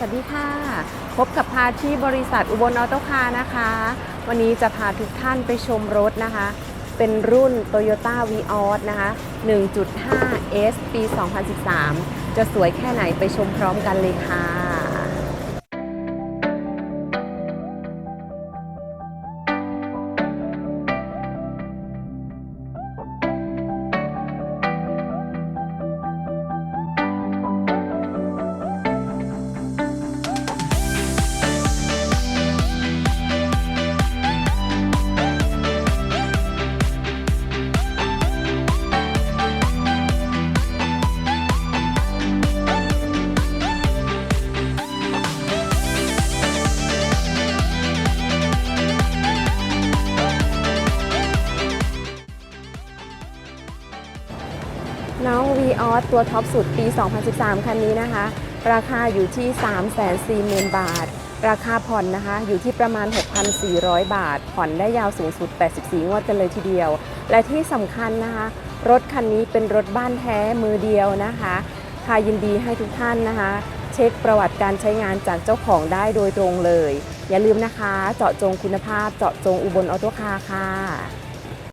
สวัสดีค่ะ พบกับพาที่บริษัทอุบลออโตคาร์นะคะ วันนี้จะพาทุกท่านไปชมรถนะคะ เป็นรุ่น Toyota v ีออนะคะ 1.5 S ปี 2013 จะสวยแค่ไหนไปชมพร้อมกันเลยค่ะ น้อง v ีออสตัวท็อปสุดปี 2013 คันนี้นะคะ ราคาอยู่ที่ 340,000 บาท ราคาผ่อนนะคะ อยู่ที่ประมาณ 6,400 บาท ผ่อนได้ยาวสูงสุด 84 งวดกันเลยทีเดียว และที่สำคัญนะคะ รถคันนี้เป็นรถบ้านแท้มือเดียวนะคะค่ะยินดีให้ทุกท่านนะคะ เช็คประวัติการใช้งานจากเจ้าของได้โดยตรงเลย อย่าลืมนะคะ เจาะจงคุณภาพเจาะจงอุบลออโต้คาร์ค่ะ